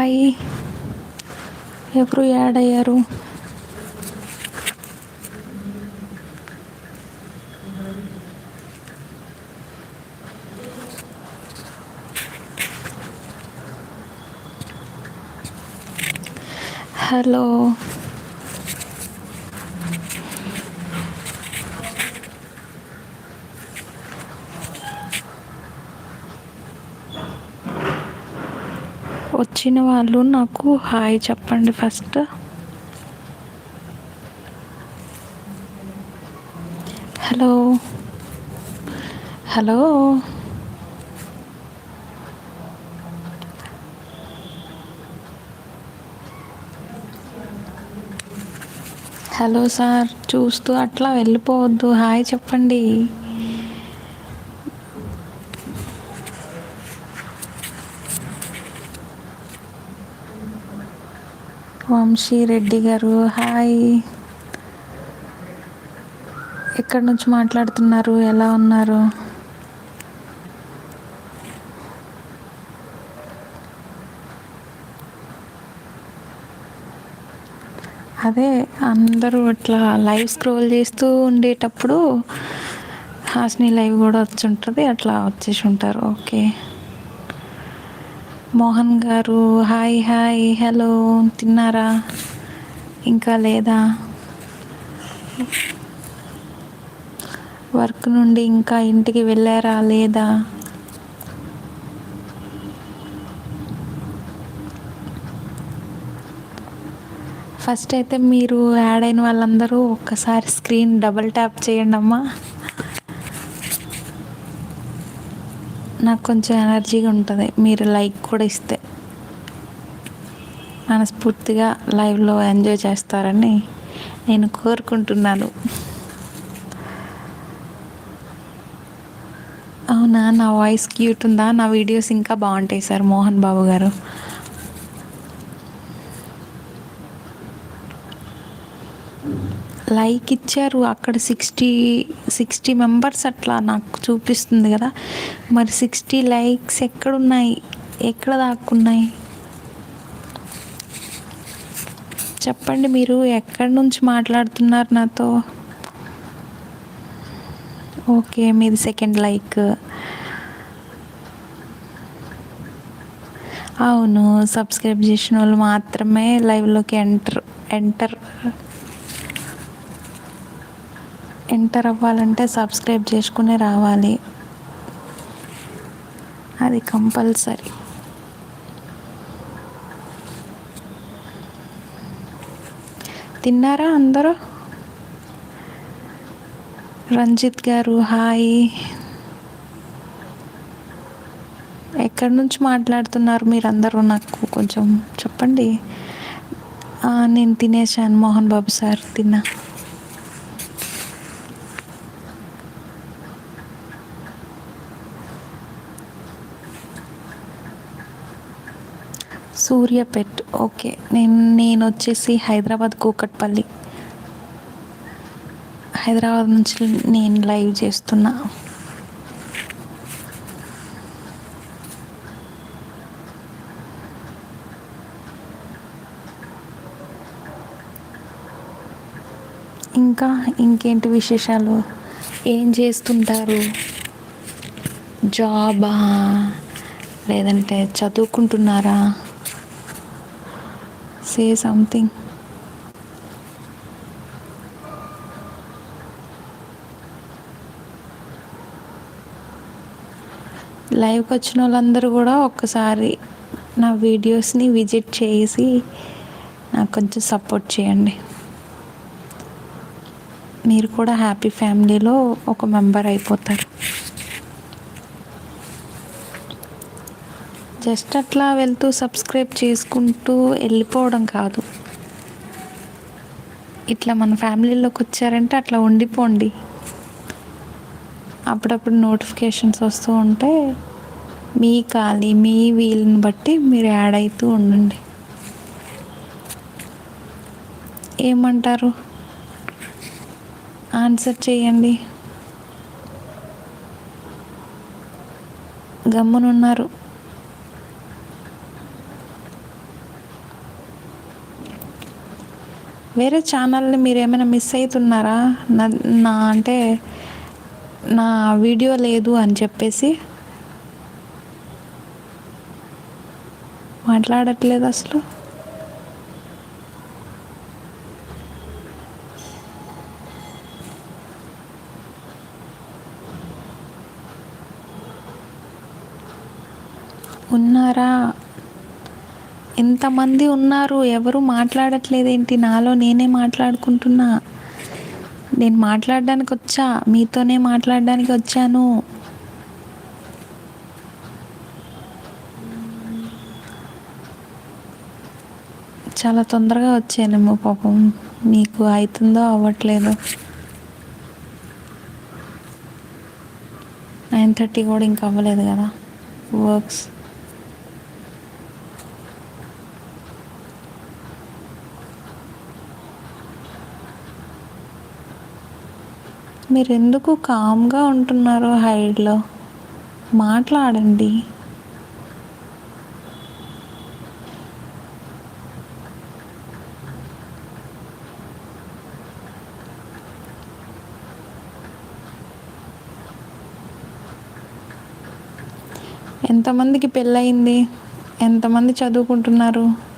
Hi ఎవరు add అయ్యారు? Hello. వచ్చిన వాళ్ళు నాకు హాయ్ చెప్పండి first. Hello. Hello. Hello sir చూస్తూ అట్లా వెళ్ళిపోవద్దు. హాయ్ చెప్పండి. వంశీ రెడ్డి గారు హాయ్. ఎక్కడి నుంచి మాట్లాడుతున్నారు? ఎలా ఉన్నారు? అదే అందరూ ఇట్లా లైవ్ స్క్రోల్ చేస్తూ ఉండేటప్పుడు హాస్ని లైవ్ కూడా వచ్చి ఉంటుంది అట్లా వచ్చేసి ఉంటారు. ఓకే. మోహన్ గారు హాయ్ హాయ్ హలో తిన్నారా? ఇంకా లేదా? వర్క్ నుండి ఇంకా ఇంటికి వెళ్ళారా లేదా? ఫస్ట్ అయితే మీరు యాడ్ అయిన వాళ్ళందరూ ఒక్కసారి స్క్రీన్ డబుల్ ట్యాప్ చేయండి అమ్మా నాకు కొంచెం ఎనర్జీగా ఉంటుంది. మీరు లైక్ కూడా ఇస్తే. మనస్ఫూర్తిగా లైవ్లో ఎంజాయ్ చేస్తారని నేను కోరుకుంటున్నాను. అవునా? నా వాయిస్ క్యూట్ ఉందా? నా వీడియోస్ ఇంకా బాగుంటాయి సార్ మోహన్ బాబు గారు. లైక్ ఇచ్చారు. అక్కడ సిక్స్టీ సిక్స్టీ మెంబర్స్ అట్లా నాకు చూపిస్తుంది కదా. మరి సిక్స్టీ లైక్స్ ఎక్కడున్నాయి? ఎక్కడ దాక్కున్నాయి? చెప్పండి మీరు ఎక్కడి నుంచి మాట్లాడుతున్నారు నాతో? ఓకే మీది సెకండ్ లైక్. అవును సబ్స్క్రైబ్ చేసిన వాళ్ళు మాత్రమే లైవ్లోకి ఎంటర్ ఎంటర్ ఎంటర్ అవ్వాలంటే సబ్స్క్రైబ్ చేసుకునే రావాలి. అది కంపల్సరీ. తిన్నారా అందరూ? రంజిత్ గారు హాయ్. ఎక్కడి నుంచి మాట్లాడుతున్నారు మీరందరూ నాకు కొంచెం చెప్పండి? నేను తినేసాను మోహన్ బాబు సార్ తిన్నా. సూర్యపేట్. ఓకే నేను నేను వచ్చేసి హైదరాబాద్ కూకట్పల్లి. హైదరాబాద్ నుంచి నేను లైవ్ చేస్తున్నా. ఇంకా ఇంకేంటి విశేషాలు? ఏం చేస్తుంటారు? జాబా? లేదంటే చదువుకుంటున్నారా? సే సంథింగ్ లైవ్కి వచ్చిన వాళ్ళందరూ కూడా ఒక్కసారి నా వీడియోస్ని విజిట్ చేసి నాకు కొంచెం సపోర్ట్ చేయండి. మీరు కూడా హ్యాపీ ఫ్యామిలీలో ఒక మెంబర్ అయిపోతారు. జస్ట్ అట్లా వెళ్తూ సబ్స్క్రైబ్ చేసుకుంటూ వెళ్ళిపోవడం కాదు. ఇట్లా మన ఫ్యామిలీలోకి వచ్చారంటే అట్లా ఉండిపోండి. అప్పుడప్పుడు నోటిఫికేషన్స్ వస్తూ ఉంటే మీ ఖాళీ మీ వీలుని బట్టి మీరు యాడ్ అవుతూ ఉండండి. ఏమంటారు? ఆన్సర్ చేయండి. గమ్మునున్నారు. వేరే ఛానల్ని మీరు ఏమైనా మిస్ అవుతున్నారా నా నా అంటే నా వీడియో లేదు అని చెప్పేసి మాట్లాడట్లేదు అసలు. ఉన్నారా? ఎంతమంది ఉన్నారు ఎవరు మాట్లాడట్లేదేంటి? నాలో నేనే మాట్లాడుకుంటున్నా. నేను మాట్లాడడానికి వచ్చా? మీతోనే మాట్లాడడానికి వచ్చాను. చాలా తొందరగా వచ్చానేమో పాపం. మీకు అవుతుందో అవ్వట్లేదో. నైన్ థర్టీ కూడా ఇంకా అవ్వలేదు కదా. వర్క్స్. మీరు ఎందుకు కామ్గా ఉంటున్నారు హైడ్లో? మాట్లాడండి. ఎంతమందికి పెళ్ళయింది? ఎంతమంది చదువుకుంటున్నారు?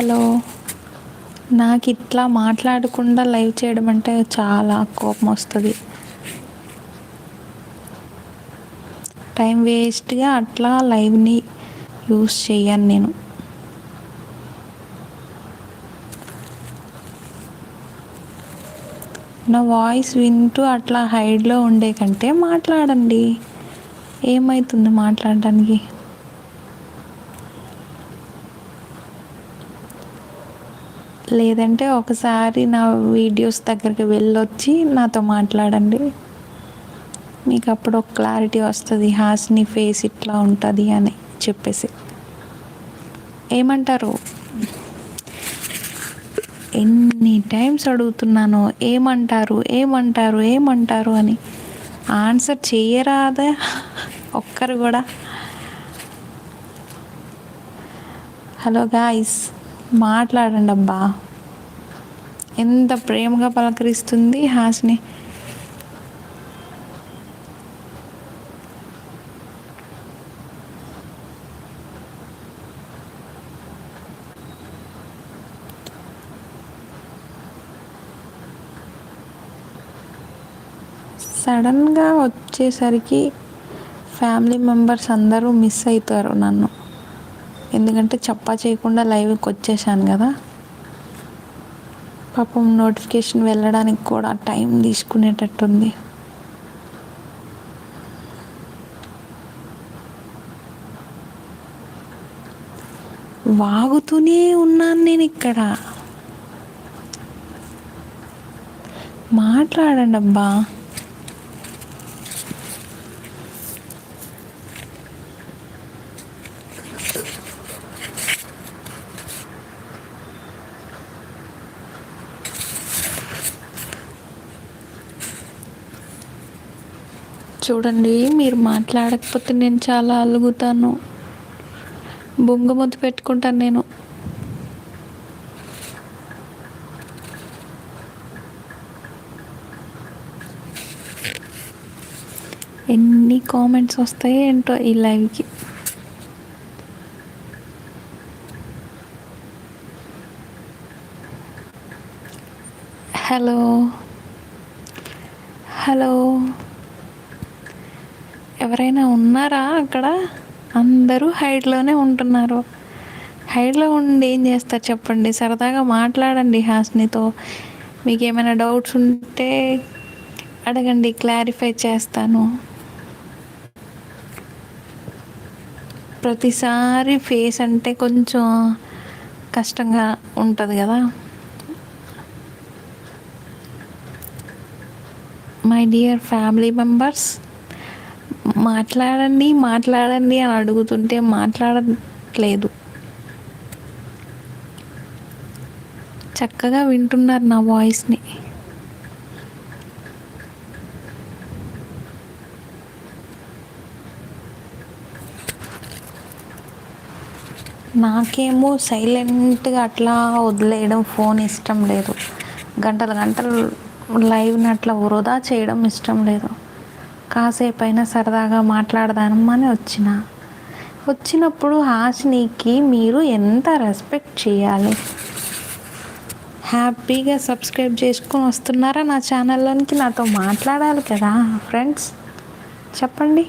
హలో. నాకు ఇట్లా మాట్లాడకుండా లైవ్ చేయడం అంటే చాలా కోపం వస్తుంది టైం వేస్ట్గా అట్లా లైవ్ని యూస్ చేయను నేను. నా వాయిస్ వింటూ అట్లా హైడ్లో ఉండే కంటే మాట్లాడండి. ఏమవుతుంది మాట్లాడడానికి? లేదంటే ఒకసారి నా వీడియోస్ దగ్గరికి వెళ్ళొచ్చి నాతో మాట్లాడండి. మీకు అప్పుడు ఒక క్లారిటీ వస్తుంది హాస్ని ఫేస్ ఇట్లా ఉంటుంది అని చెప్పేసి. ఏమంటారు? ఎన్ని టైమ్స్ అడుగుతున్నాను ఏమంటారు ఏమంటారు ఏమంటారు అని. ఆన్సర్ చేయరాదే ఒక్కరు కూడా. Hello guys. మాట్లాడండి అబ్బా ఎంత ప్రేమగా పలకరిస్తుంది హాస్ని. సడన్గా వచ్చేసరికి ఫ్యామిలీ మెంబర్స్ అందరూ మిస్ అవుతారు నన్ను. ఎందుకంటే చప్పా చేయకుండా లైవ్కి వచ్చేసాను కదా. పాపం నోటిఫికేషన్ వెళ్ళడానికి కూడా టైం తీసుకునేటట్టుంది. వాగుతూనే ఉన్నాను నేను ఇక్కడ. మాట్లాడండి అబ్బా చూడండి మీరు మాట్లాడకపోతే నేను చాలా అలుగుతాను. బొంగ పెట్టుకుంటాను నేను. ఎన్ని కామెంట్స్ వస్తాయో ఏంటో ఈ లైవ్కి హలో హలో ఎవరైనా ఉన్నారా అక్కడ? అందరూ హైడ్లోనే ఉంటున్నారు. హైడ్లో ఉండి ఏం చేస్తారు చెప్పండి? సరదాగా మాట్లాడండి హాస్నితో. మీకు ఏమైనా డౌట్స్ ఉంటే అడగండి క్లారిఫై చేస్తాను. ప్రతిసారి ఫేస్ అంటే కొంచెం కష్టంగా ఉంటుంది కదా? మై డియర్ ఫ్యామిలీ మెంబర్స్ మాట్లాడండి మాట్లాడండి అని అడుగుతుంటే మాట్లాడట్లేదు. చక్కగా వింటున్నారు నా వాయిస్ని. నాకేమో సైలెంట్గా అట్లా వదిలేయడం ఫోన్ ఇష్టం లేదు. గంటలు గంటలు లైవ్ని అట్లా వృధా చేయడం ఇష్టం లేదు. కాసేపు అయినా సరదాగా మాట్లాడదామని వచ్చిన. వచ్చినప్పుడు హాసినికి మీరు ఎంత రెస్పెక్ట్ చేయాలి? హ్యాపీగా సబ్స్క్రైబ్ చేసుకొని వస్తున్నారా నా ఛానల్లోనికి? నాతో మాట్లాడాలి కదా ఫ్రెండ్స్. చెప్పండి.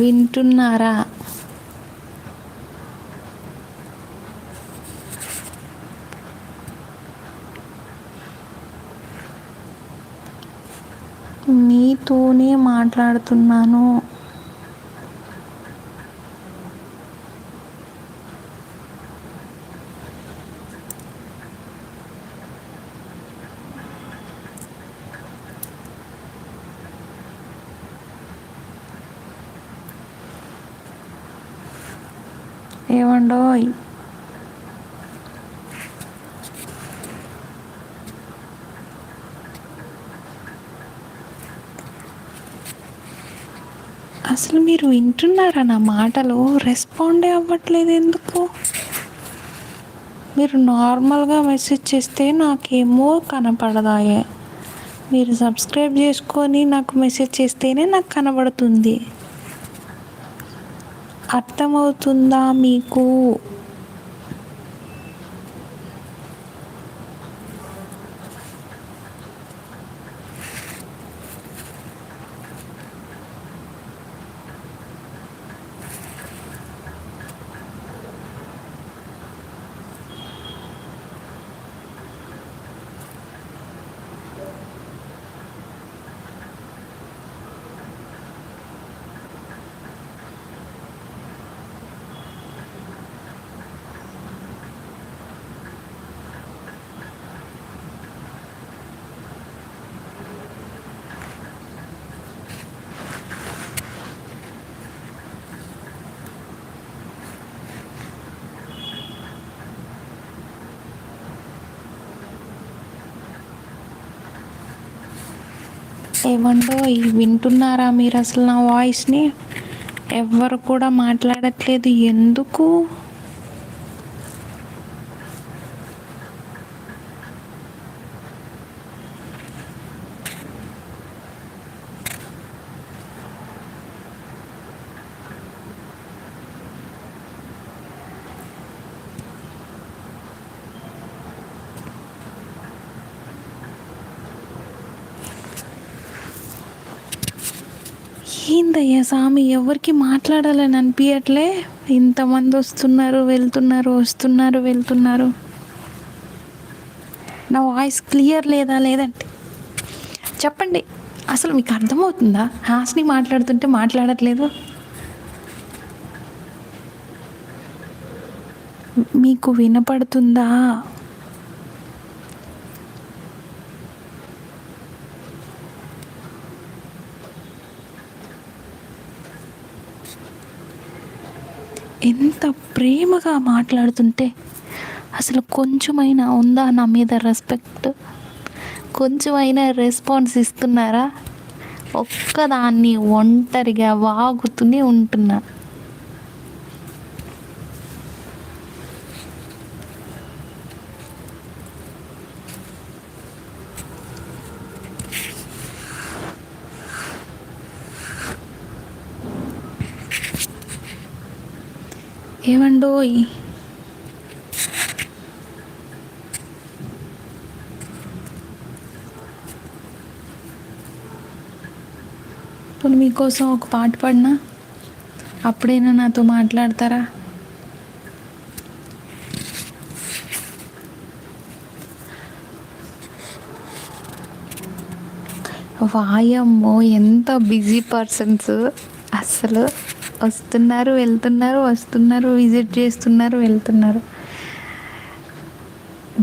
వింటున్నారా మీతోనే మాట్లాడుతున్నాను ఏమండోయ్ అసలు మీరు వింటున్నారా నా మాటలు? రెస్పాండే అవ్వట్లేదు ఎందుకు? మీరు నార్మల్గా మెసేజ్ చేస్తే నాకేమో కనపడదాయే. మీరు సబ్స్క్రైబ్ చేసుకొని నాకు మెసేజ్ చేస్తేనే నాకు కనబడుతుంది. అర్థమవుతుందా మీకు? ఏమండో వింటున్నారా మీరు అసలు నా వాయిస్ని? ఎవ్వరు కూడా మాట్లాడట్లేదు. ఎందుకు? ఏందయ్యా స్వామి ఎవరికి మాట్లాడాలని అనిపించట్లే ఇంతమంది వస్తున్నారు వెళ్తున్నారు వస్తున్నారు వెళ్తున్నారు. నా వాయిస్ క్లియర్ లేదా లేదంటే? చెప్పండి. అసలు మీకు అర్థమవుతుందా? హాస్ని మాట్లాడుతుంటే మాట్లాడట్లేదు. మీకు వినపడుతుందా? ఎంత ప్రేమగా మాట్లాడుతుంటే అసలు కొంచెమైనా ఉందా నా మీద రెస్పెక్ట్ కొంచెమైనా రెస్పాన్స్ ఇస్తున్నారా? ఒక్కదాన్ని ఒంటరిగా వాగుతూనే ఉంటున్నా. ఏమండోయ్ ఇప్పుడు మీకోసం ఒక పాట పాడినా? అప్పుడైనా నాతో మాట్లాడతారా? వాయమ్మో ఎంత బిజీ పర్సన్స్ అసలు. వస్తున్నారు వెళ్తున్నారు వస్తున్నారు విజిట్ చేస్తున్నారు వెళ్తున్నారు.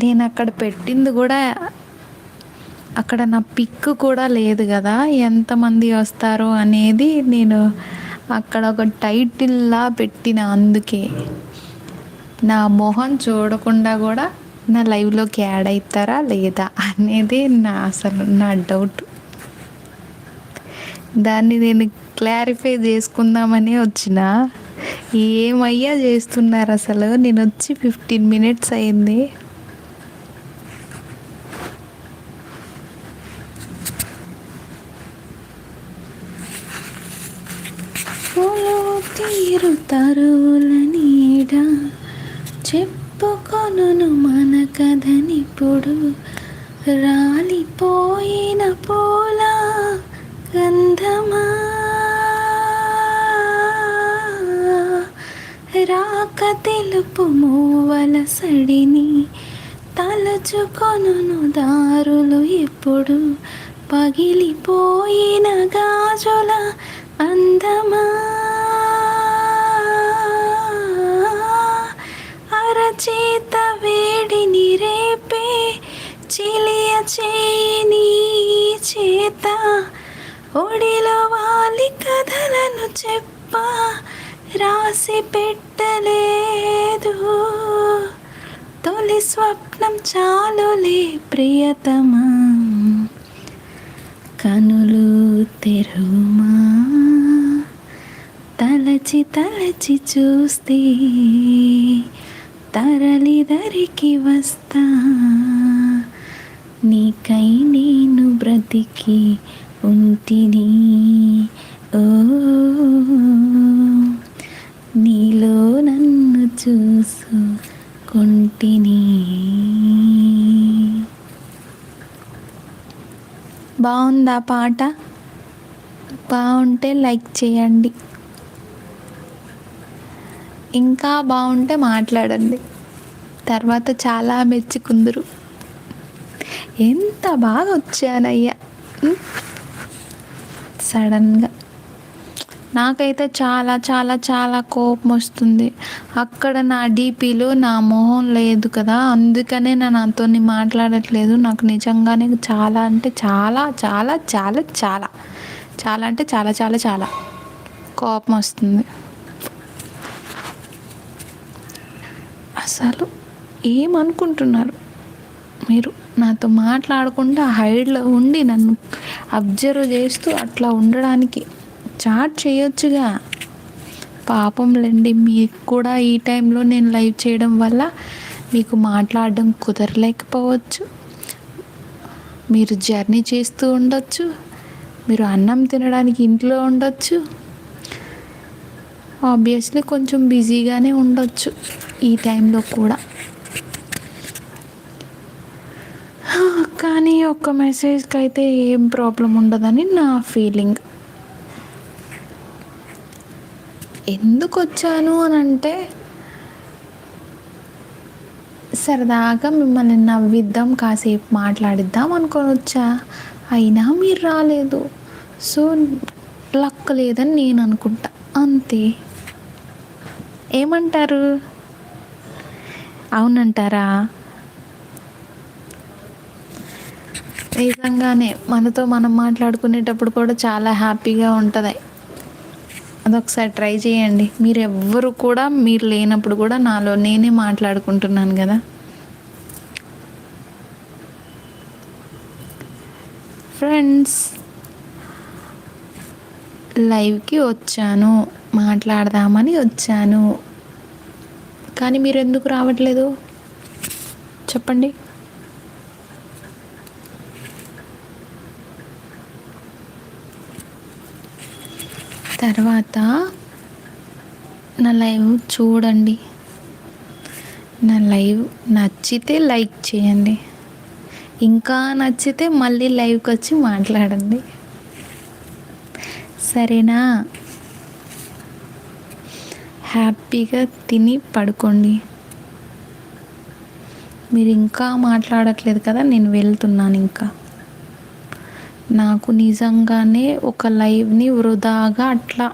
నేను అక్కడ పెట్టింది కూడా అక్కడ నా పిక్ కూడా లేదు కదా ఎంతమంది వస్తారు అనేది నేను అక్కడ ఒక టైటిల్లా పెట్టిన అందుకే. నా మొహం చూడకుండా కూడా నా లైవ్లోకి యాడ్ అవుతారా లేదా అనేది నా అసలు నా డౌట్. దాన్ని నేను క్లారిఫై చేసుకుందామని వచ్చిన. ఏమయ్యా చేస్తున్నారు అసలు? నేను వచ్చి ఫిఫ్టీన్ మినిట్స్ అయింది. నీడ. చెప్పుకొను మన కథనిప్పుడు. రాలిపోయిన పో రాక తెలుపు మూవల సడిని తలచుకొను దారులు ఎప్పుడు పగిలిపోయిన గాజుల అందమా? అరచేత వేడిని రేపే చిలియ చేయిని చేత ఒడిలో వాలి కథలను చెప్ప రాసి పట్టలేదు తొలి స్వప్నం చాలులే ప్రియతమా. కనులు తెరుమా. తలచి తలచి చూస్తే తరలి దరికి వస్తా. నీకై నేను బ్రతికి ఉంటిని. ఓ నీలో నన్ను చూసుకుంటిని బాగుందా పాట? బాగుంటే లైక్ చేయండి. ఇంకా బాగుంటే మాట్లాడండి. తర్వాత చాలా మెచ్చుకుందరు. ఎంత బాగా వచ్చానయ్యా. సడన్గా. నాకైతే చాలా చాలా చాలా కోపం వస్తుంది. అక్కడ నా డీపీలో నా మొహం లేదు కదా. అందుకనే నేను నాతో మాట్లాడట్లేదు. నాకు నిజంగానే చాలా అంటే చాలా చాలా చాలా చాలా చాలా అంటే చాలా చాలా చాలా కోపం వస్తుంది. అసలు ఏమనుకుంటున్నారు? మీరు నాతో మాట్లాడకుండా హైడ్లో ఉండి నన్ను అబ్జర్వ్ చేస్తూ అట్లా ఉండడానికి చాట్ చేయొచ్చుగా. పాపంలేండి మీకు కూడా ఈ టైంలో నేను లైవ్ చేయడం వల్ల మీకు మాట్లాడడం కుదరలేకపోవచ్చు. మీరు జర్నీ చేస్తూ ఉండొచ్చు. మీరు అన్నం తినడానికి ఇంట్లో ఉండొచ్చు. ఆబ్వియస్లీ కొంచెం బిజీగానే ఉండొచ్చు ఈ టైంలో కూడా. కానీ ఒక్క మెసేజ్కి అయితే ఏం ప్రాబ్లం ఉండదని నా ఫీలింగ్. ఎందుకు వచ్చాను అని అంటే సరదాగా మిమ్మల్ని నవ్విద్దాం కాసేపు మాట్లాడిద్దాం అనుకొని వచ్చా అయినా మీరు రాలేదు. సో లక్ లేదని నేను అనుకుంటా. అంతే. ఏమంటారు? అవునంటారా? నిజంగానే మనతో మనం మాట్లాడుకునేటప్పుడు కూడా చాలా హ్యాపీగా ఉంటుంది. అదొకసారి ట్రై చేయండి. మీరు ఎవ్వరు కూడా మీరు లేనప్పుడు కూడా నాలో నేనే మాట్లాడుకుంటున్నాను కదా. ఫ్రెండ్స్ లైవ్కి వచ్చాను మాట్లాడదామని వచ్చాను. కానీ మీరు ఎందుకు రావట్లేదు? చెప్పండి. తర్వాత నా లైవ్ చూడండి. నా లైవ్ నచ్చితే లైక్ చేయండి. ఇంకా నచ్చితే మళ్ళీ లైవ్కి వచ్చి మాట్లాడండి. సరేనా? హ్యాపీగా తిని పడుకోండి. మీరు ఇంకా మాట్లాడట్లేదు కదా నేను వెళ్తున్నాను ఇంకా. నాకు నిజంగానే ఒక లైవ్ని వృధాగా అట్లా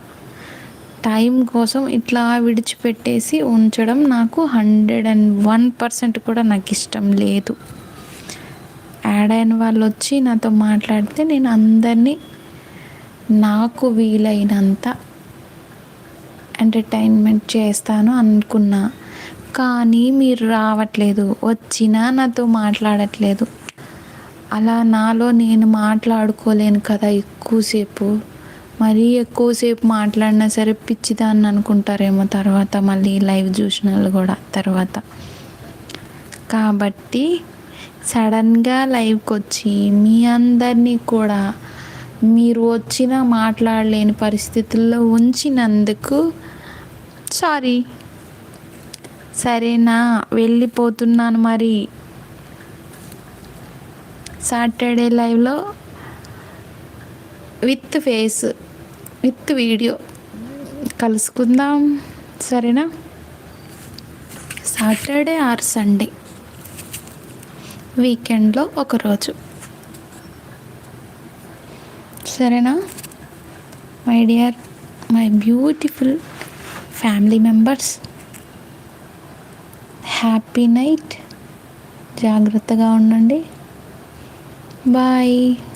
టైం కోసం ఇట్లా విడిచిపెట్టేసి ఉంచడం నాకు హండ్రెడ్ అండ్ వన్ పర్సెంట్ కూడా నాకు ఇష్టం లేదు. యాడ్ అయిన వాళ్ళు వచ్చి నాతో మాట్లాడితే నేను అందరినీ నాకు వీలైనంత ఎంటర్టైన్మెంట్ చేస్తాను అనుకున్నా. కానీ మీరు రావట్లేదు వచ్చినా నాతో మాట్లాడట్లేదు. అలా నాలో నేను మాట్లాడుకోలేను కదా ఎక్కువసేపు. మరీ ఎక్కువసేపు మాట్లాడినా సరే పిచ్చిదాన్ని అనుకుంటారేమో తర్వాత మళ్ళీ లైవ్ చూసిన వాళ్ళు కూడా తర్వాత. కాబట్టి సడన్గా లైవ్కి వచ్చి మీ అందరినీ కూడా మీరు వచ్చినా మాట్లాడలేని పరిస్థితుల్లో ఉంచినందుకు సారీ. సరేనా వెళ్ళిపోతున్నాను మరి. సాటర్డే లైవ్లో విత్ ఫేస్ విత్ వీడియో కలుసుకుందాం సరేనా? Saturday or Sunday? వీకెండ్లో ఒకరోజు సరేనా? My dear my beautiful family members happy night. జాగ్రత్తగా ఉండండి. Bye.